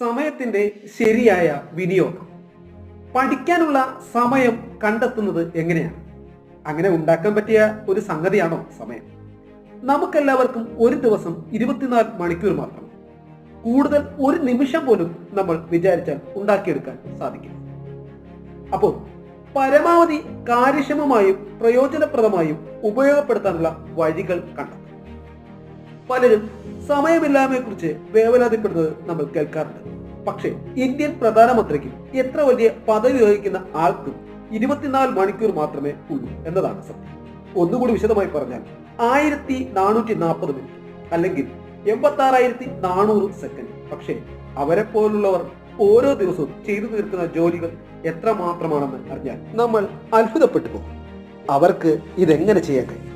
സമയത്തിന്റെ ശരിയായ വിനിയോഗം. പഠിക്കാനുള്ള സമയം കണ്ടെത്തുന്നത് എങ്ങനെയാണ്? അങ്ങനെ ഉണ്ടാക്കാൻ പറ്റിയ ഒരു സംഗതിയാണോ സമയം? നമുക്കെല്ലാവർക്കും ഒരു ദിവസം ഇരുപത്തിനാല് മണിക്കൂർ മാത്രം. കൂടുതൽ ഒരു നിമിഷം പോലും നമ്മൾ വിചാരിച്ചാൽ ഉണ്ടാക്കിയെടുക്കാൻ സാധിക്കും അപ്പോൾ പരമാവധി കാര്യക്ഷമമായും പ്രയോജനപ്രദമായും ഉപയോഗപ്പെടുത്താനുള്ള വഴികൾ കണ്ടെത്തും പലരും സമയമില്ലായ്മയെക്കുറിച്ച് വേവലാതിപ്പെടുന്നത് നമ്മൾ കേൾക്കാറുണ്ട്. പക്ഷേ ഇന്ത്യൻ പ്രധാനമന്ത്രിക്ക് എത്ര വലിയ പദവി വഹിക്കുന്ന ആൾക്കും ഇരുപത്തിനാല് മണിക്കൂർ മാത്രമേ ഉള്ളൂ എന്നതാണ് സത്യം. ഒന്നുകൂടി വിശദമായി പറഞ്ഞാൽ ആയിരത്തി നാനൂറ്റി നാൽപ്പത് മിനിറ്റ് അല്ലെങ്കിൽ എൺപത്തി ആറായിരത്തി നാനൂറ് സെക്കൻഡ്. പക്ഷേ അവരെ പോലുള്ളവർ ഓരോ ദിവസവും ചെയ്തു തീർക്കുന്ന ജോലികൾ എത്ര മാത്രമാണെന്ന് അറിഞ്ഞാൽ നമ്മൾ അത്ഭുതപ്പെട്ടു പോകും. അവർക്ക് ഇതെങ്ങനെ ചെയ്യാൻ കഴിയും?